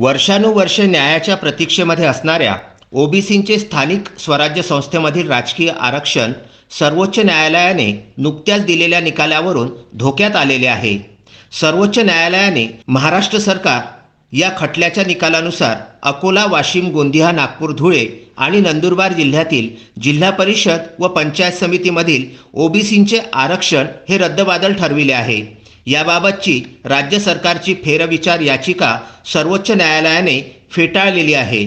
वर्षानुवर्षे न्यायाच्या प्रतीक्षेमध्ये असणाऱ्या ओबीसींचे स्थानिक स्वराज्य संस्थेमधील राजकीय आरक्षण सर्वोच्च न्यायालयाने नुकत्याच दिलेल्या निकालावरून धोक्यात आलेले आहे. सर्वोच्च न्यायालयाने महाराष्ट्र सरकार या खटल्याच्या निकालानुसार अकोला वाशिम गोंदिया नागपूर धुळे आणि नंदुरबार जिल्ह्यातील जिल्हा परिषद व पंचायत समितीमधील ओबीसींचे आरक्षण हे रद्दबादल ठरविले आहे. याबाबतची राज्य सरकारची फेरविचार याचिका सर्वोच्च न्यायालयाने फेटाळलेली आहे.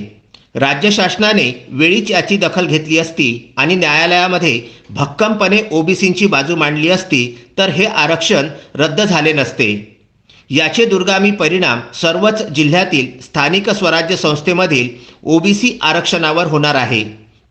राज्य शासनाने वेळीच याची दखल घेतली असती आणि न्यायालयामध्ये भक्कमपणे ओबीसींची बाजू मांडली असती तर हे आरक्षण रद्द झाले नसते. याचे दुर्गामी परिणाम सर्वच जिल्ह्यातील स्थानिक स्वराज्य संस्थेमधील ओबीसी आरक्षणावर होणार आहे.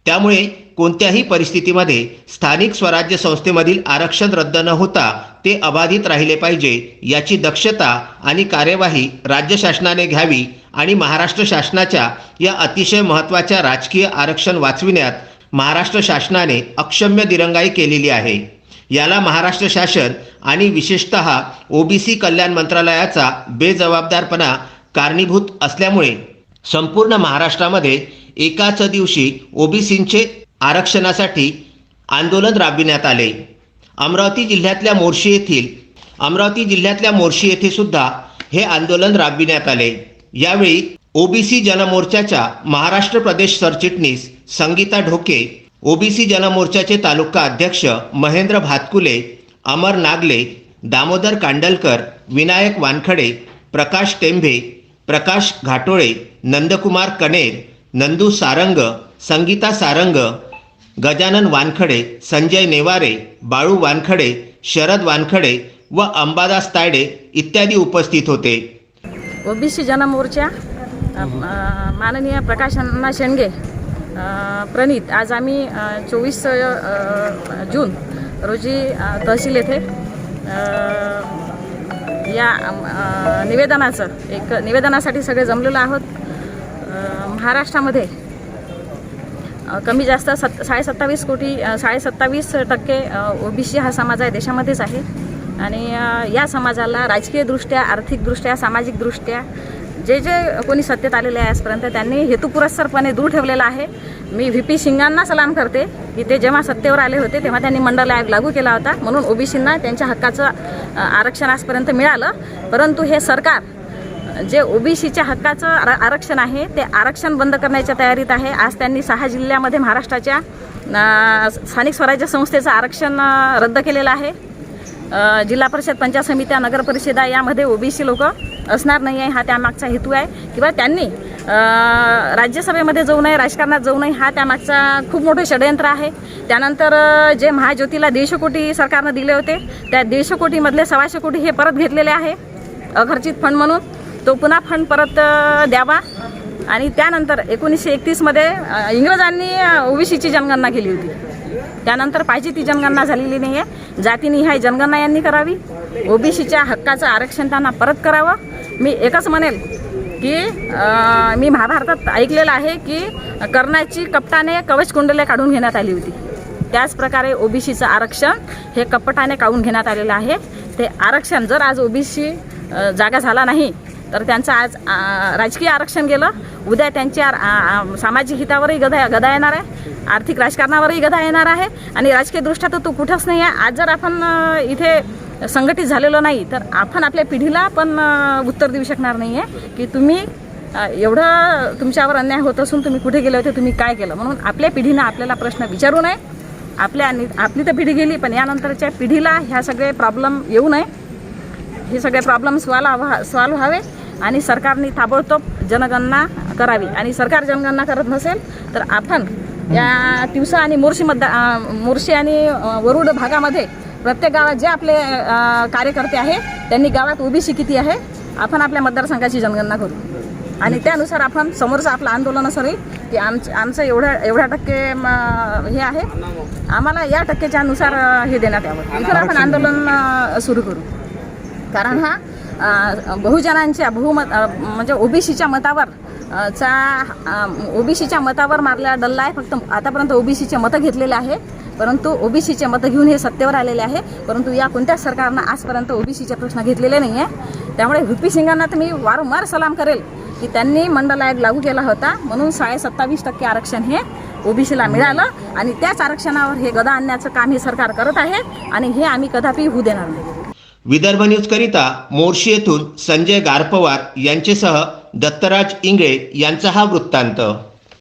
त्यामुळे कोणत्याही परिस्थितीमध्ये स्थानिक स्वराज्य संस्थेमधील आरक्षण रद्द न होता ते अबाधित राहिले पाहिजे याची दक्षता आणि कार्यवाही राज्य शासनाने घ्यावी आणि महाराष्ट्र शासनाच्या या अतिशय महत्त्वाच्या राजकीय आरक्षण वाचविण्यात महाराष्ट्र शासनाने अक्षम्य दिरंगाई केलेली आहे. याला महाराष्ट्र शासन आणि विशेषत ओबीसी कल्याण मंत्रालयाचा बेजबाबदारपणा कारणीभूत असल्यामुळे संपूर्ण महाराष्ट्रामध्ये एकाच दिवशी ओबीसींचे आरक्षणासाठी आंदोलन राबविण्यात आले. अमरावती जिल्ह्यातल्या मोर्शी येथील अमरावती जिल्ह्यातल्या मोर्शी येथे सुद्धा हे आंदोलन राबविण्यात आले. यावेळी ओबीसी जनमोर्चाच्या महाराष्ट्र प्रदेश सरचिटणीस संगीता ढोके ओबीसी जनमोर्चाचे तालुका अध्यक्ष महेंद्र भातकुले अमर नागले दामोदर कांडलकर विनायक वानखडे प्रकाश टेंभे प्रकाश घाटोळे नंदकुमार कनेर नंदू सारंग संगीता सारंग गजानन वानखडे संजय नेवारे बाळू वानखडे शरद वानखडे व अंबादास तायडे इत्यादी उपस्थित होते. ओबीसी जनमोर्चा माननीय प्रकाश अण्णा शेंडगे प्रणित आज आम्ही चोवीस जून रोजी तहसील येथे या निवेदनाचं एक निवेदनासाठी सगळे जमलेलो आहोत. महाराष्ट्रामध्ये कमी जास्त सत् साडे सत्तावीस कोटी साडेसत्तावीस साडे सत्तावीस टक्के ओबीसी हा समाज आहे देशामध्येच आहे. आणि या समाजाला राजकीयदृष्ट्या आर्थिकदृष्ट्या सामाजिकदृष्ट्या जे जे कोणी सत्तेत आलेले आहे आजपर्यंत त्यांनी हेतुपुरस्सरपणे दूर ठेवलेला आहे. मी व्ही पी सिंगांना सलाम करते की ते जेव्हा सत्तेवर आले होते तेव्हा त्यांनी मंडळ आयोग लागू केला होता. म्हणून ओबीसींना त्यांच्या हक्काचं आरक्षण आजपर्यंत मिळालं. परंतु हे सरकार जे ओबीसीच्या हक्काचं आर आरक्षण आहे ते आरक्षण बंद करण्याच्या तयारीत आहे. आज त्यांनी सहा जिल्ह्यामध्ये महाराष्ट्राच्या स्थानिक स्वराज्य संस्थेचं आरक्षण रद्द केलेलं आहे. जिल्हा परिषद पंचायत समित्या नगर परिषदा यामध्ये ओबीसी लोक असणार नाही आहे हा त्यामागचा हेतू आहे. किंवा त्यांनी राज्यसभेमध्ये जाऊ नये राजकारणात जाऊ नये हा त्यामागचा खूप मोठं षडयंत्र आहे. त्यानंतर जे महाज्योतीला दीडशे कोटी सरकारनं दिले होते त्या दीडशे कोटीमधले सव्वाशे कोटी हे परत घेतलेले आहे अखर्चित फंड म्हणून. तो पुन्हा फंड परत द्यावा. आणि त्यानंतर एकोणीसशे एकतीसमध्ये इंग्रजांनी ओबीसीची जनगणना केली होती. त्यानंतर पाहिजे ती जनगणना झालेली नाही आहे जातीनिहाय जनगणना यांनी करावी. ओबीसीच्या हक्काचं आरक्षण त्यांना परत करावं. मी एकच म्हणेल की मी महाभारतात ऐकलेलं आहे की कर्णाची कपटाने कवच कुंडले काढून घेण्यात आली होती. त्याचप्रकारे ओबीसीचं आरक्षण हे कपटाने काढून घेण्यात आलेलं आहे. ते आरक्षण जर आज ओबीसी जागा झाला नाही तर त्यांचं आज राजकीय आरक्षण गेलं. उद्या त्यांच्या आ, सामाजिक हितावरही गदा गदा येणार आहे. आर्थिक राजकारणावरही गदा येणार आहे. आणि राजकीयदृष्ट्या तर तो कुठंच नाही आहे. आज जर आपण इथे संघटित झालेलो नाही तर आपण आपल्या पिढीला पण उत्तर देऊ शकणार नाही आहे की तुम्ही एवढं तुमच्यावर अन्याय होत असून तुम्ही कुठे गेले होते तुम्ही काय केलं? म्हणून आपल्या पिढीनं आपल्याला प्रश्न विचारू नये. आपल्या आपली तर पिढी गेली पण यानंतरच्या पिढीला ह्या सगळे प्रॉब्लेम येऊ नये. हे सगळे प्रॉब्लेम सॉल्व व्हा सॉल्व व्हावे. आणि सरकारने ताबडतोब जनगणना करावी. आणि सरकार जनगणना करत नसेल तर आपण या तिवसा आणि मोर्शी मतदार मोर्शी आणि वरुड भागामध्ये प्रत्येक गावात जे आपले कार्यकर्ते आहे त्यांनी गावात ओबीसी किती आहे आपण आपल्या मतदारसंघाची जनगणना करू. आणि त्यानुसार आपण समोरचं आपलं आंदोलन असं राहील की आमचं आमचं एवढ्या एवढ्या टक्के हे आहे. आम्हाला या टक्केच्यानुसार हे देण्यात यावं. इथून आपण आंदोलन सुरू करू. कारण हा बहुजनांच्या बहुमत म्हणजे ओबीसीच्या मतावर चा ओबीसीच्या मतावर मारलेला डल्ला आहे. फक्त आतापर्यंत ओबीसीचे मतं घेतलेले आहे. परंतु ओबीसीचे मतं घेऊन हे सत्तेवर आलेले आहे. परंतु या कोणत्याच सरकारनं आजपर्यंत ओबीसीचे प्रश्न घेतलेले नाही आहे त्यामुळे व्ही पी सिंगांना तर मी वारंवार सलाम करेल की त्यांनी मंडल आयोग लागू केला होता. म्हणून साडे सत्तावीस टक्के आरक्षण हे ओबीसीला मिळालं आणि त्याच आरक्षणावर हे गदा आणण्याचं काम हे सरकार करत आहे आणि हे आम्ही कदापि होऊ देणार नाही. विदर्भ न्यूज करिता मोर्शी येथून संजय गारपवार यांचेसह दत्तराज इंगळे यांचा हा वृत्तांत.